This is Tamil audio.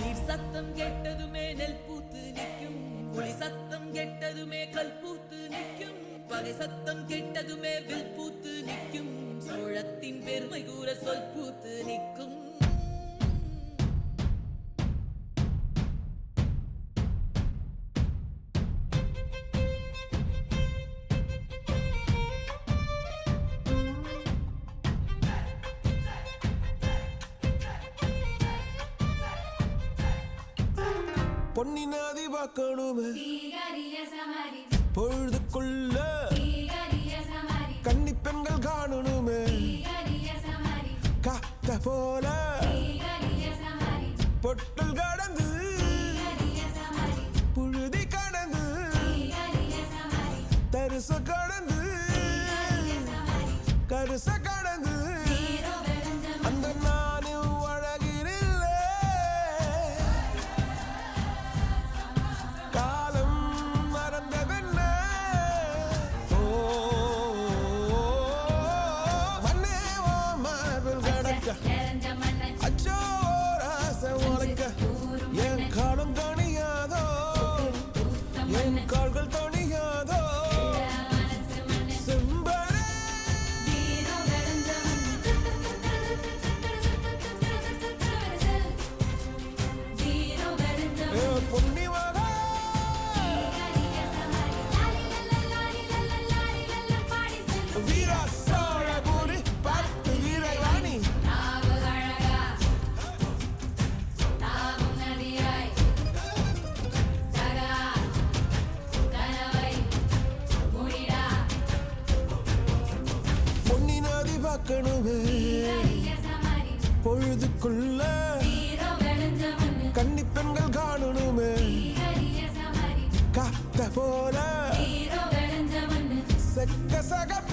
நீர் சத்தம் கெட்டதுமே நெல் பூத்து நிற்கும். ஒளி சத்தம் கெட்டதுமே கல் பூத்து நிற்கும். பகை சத்தம் கெட்டதுமே வில் பூத்து நிற்கும். சோழத்தின் பெருமை கூற சொல் பூத்து நிற்கும். பொன்னி நதி பார்க்கணுமே பொழுதுக்குள்ள கன்னி பெண்கள் காணணுமே. காத்த போல பொட்டல் கடந்து புழுதி கடந்து தரிச கடந்து America. பார்க்கணுமே. பொழுதுக்குள்ள கன்னி பெண்கள் காணணுமே. காத்த போல செக்க சகப்பி